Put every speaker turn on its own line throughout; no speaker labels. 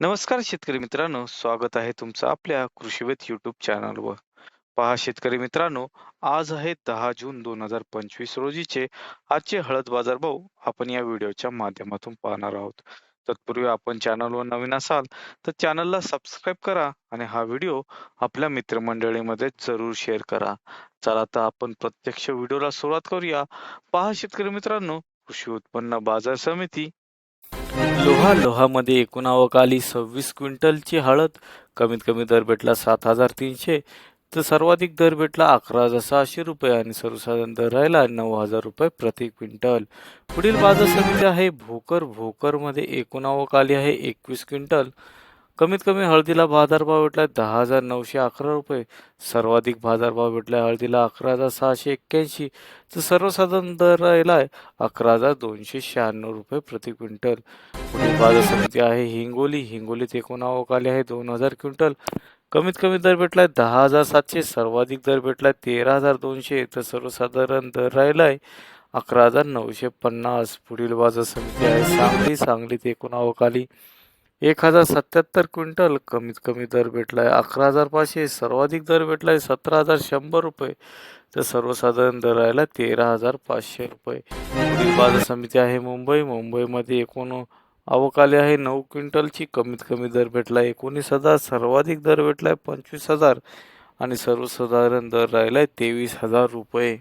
नमस्कार शेतकरी मित्रांनो स्वागत आहे तुमचं आपल्या कृषीवेद युट्यूब चॅनलवर पहा शेतकरी मित्रांनो आज आहे दहा जून दोन हजार पंचवीस रोजीचे आजचे हळद बाजार भाव आपण या व्हिडिओच्या माध्यमातून पाहणार आहोत. तत्पूर्वी आपण चॅनलवर नवीन असाल तर चॅनलला सबस्क्राईब करा आणि हा व्हिडिओ आपल्या मित्रमंडळीमध्ये जरूर शेअर करा. चला तर आपण प्रत्यक्ष व्हिडिओला सुरुवात करूया. पहा शेतकरी मित्रांनो कृषी उत्पन्न बाजार समिती लोहा लोहामध्ये एकूण आली. सव्वीस क्विंटलची हळद कमीत कमी दर भेटला सात हजार तीनशे. तर सर्वाधिक दर भेटला अकरा हजार सहाशे रुपये आणि सर्वसाधारण दर राहिला नऊ हजार रुपये प्रति क्विंटल. पुढील बाजार समिती आहे. भोकर भोकरमध्ये एकूण आली आहे एकवीस क्विंटल. कमीत कमी हळदीला बाजारभाव भेटला दहा हजार नऊशे अकरा रुपये. सर्वाधिक बाजारभाव भेटला हळदीला अकरा हजार सहाशे एक्क्याऐंशी. तर सर्वसाधारण दर राहिला आहे अकरा हजार दोनशे शहाण्णव रुपये प्रति क्विंटल. पुढील बाजार समिती आहे हिंगोली. हिंगोलीत एकूण आवक आली आहे दोन हजार क्विंटल. कमीत कमी दर भेटलाय दहा हजार सातशे. सर्वाधिक दर भेटलाय तेरा हजार दोनशे. तर सर्वसाधारण दर राहिला आहे अकरा हजार नऊशे पन्नास. पुढील बाजार समिती आहे सांगली. सांगलीत एकूण आवक आली एक हजार सत्याहत्तर क्विंटल कमीत कमी दर भेटलाय. अकरा हजार पाचशे सर्वाधिक दर भेटलाय. सतरा हजार शंभर रुपये. तर सर्वसाधारण दर राहिला तेरा हजार पाचशे रुपये. बाजार समिती आहे मुंबई. मुंबईमध्ये एकूण आवक आली आहे नऊ क्विंटलची. कमीत कमी दर भेटला आहे एकोणीस हजार. सर्वाधिक दर भेटलाय पंचवीस हजार. आणि सर्वसाधारण दर राहिला आहे तेवीस हजार रुपये.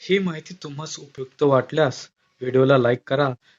ही माहिती तुम्हाला उपयुक्त वाटल्यास व्हिडिओला लाईक करा.